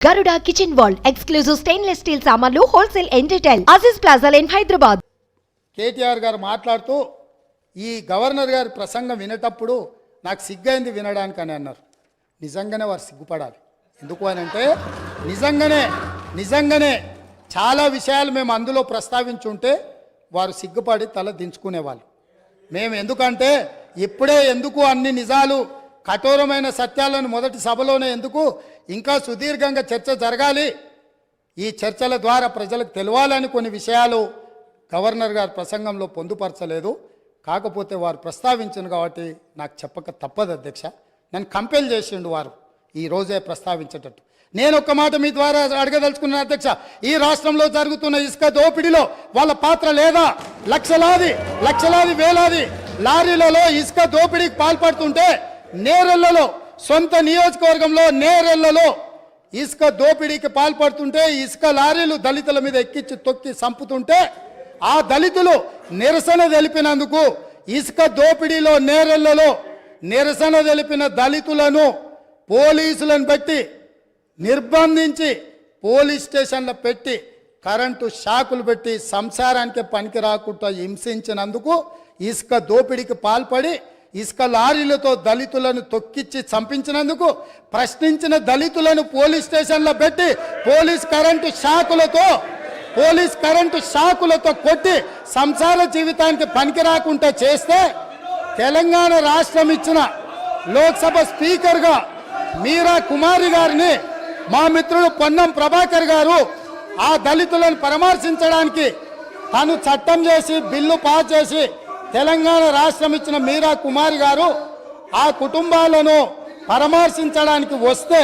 Garuda kitchen wall exclusive stainless steel సామాన్లు wholesale and retail Aziz plaza line Hyderabad KTR garu మాట్లాడుతూ ఈ governor గారి ప్రసంగం వినేటప్పుడు నాకు సిగ్గైంది వినడానికి అని అన్నారు. నిజంగానే వారు సిగ్గుపడాలి. ఎందుకు అని అంటే నిజంగానే నిజంగానే చాలా విషయాలు మేము అందులో ప్రస్తావించుంటే వారు సిగ్గుపడి తల దించుకునేవాళ్ళు. మేము ఎందుకంటే ఇప్పుడే ఎందుకు అన్ని నిజాలు కఠోరమైన సత్యాలను మొదటి సభలోనే ఎందుకు ఇంకా సుదీర్ఘంగా చర్చ జరగాలి? ఈ చర్చల ద్వారా ప్రజలకు తెలవాలని కొన్ని విషయాలు గవర్నర్ గారి ప్రసంగంలో పొందుపరచలేదు. కాకపోతే వారు ప్రస్తావించను కాబట్టి నాకు చెప్పక తప్పదు అధ్యక్ష. నన్ను కంపెల్ చేసిండు వారు ఈ రోజే ప్రస్తావించేటట్టు. నేను ఒక్క మాట మీ ద్వారా అడగదలుచుకున్నాను అధ్యక్ష. ఈ రాష్ట్రంలో జరుగుతున్న ఇసుక దోపిడీలో వాళ్ళ పాత్ర లేదా? లక్షలాది లక్షలాది వేలాది లారీలలో ఇసుక దోపిడీకి పాల్పడుతుంటే నేరెళ్ళలో సొంత నియోజకవర్గంలో నేరెళ్ళలో ఇసుక దోపిడీకి పాల్పడుతుంటే ఇసుక లారీలు దళితుల మీద ఎక్కించి తొక్కి చంపుతుంటే ఆ దళితులు నిరసన తెలిపినందుకు ఇసుక దోపిడీలో నేరెళ్ళలో నిరసన తెలిపిన దళితులను పోలీసులను పెట్టి నిర్బంధించి పోలీస్ స్టేషన్లో పెట్టి కరెంటు షాకులు పెట్టి సంసారానికి పనికి రాకుండా హింసించినందుకు ఇసుక దోపిడీకి పాల్పడి ఇసుక లారీలతో దళితులను తొక్కిచ్చి చంపించినందుకు ప్రశ్నించిన దళితులను పోలీస్ స్టేషన్లో పెట్టి పోలీస్ కరెంటు షాకులతో పోలీస్ కరెంటు షాకులతో కొట్టి సంసార జీవితానికి పనికి రాకుండా చేస్తే తెలంగాణ రాష్ట్రం ఇచ్చిన లోక్సభ స్పీకర్గా మీరా కుమారి గారిని మా మిత్రుడు పొన్నం ప్రభాకర్ గారు ఆ దళితులను పరామర్శించడానికి తను చట్టం చేసి బిల్లు పాస్ చేసి తెలంగాణ రాష్ట్రం ఇచ్చిన మీరా కుమారి గారు ఆ కుటుంబాలను పరామర్శించడానికి వస్తే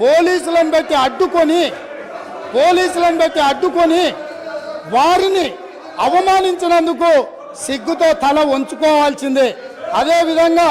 పోలీసులను పెట్టి అడ్డుకొని పోలీసులను పెట్టి అడ్డుకొని వారిని అవమానించినందుకు సిగ్గుతో తల వంచుకోవాల్సిందే. అదేవిధంగా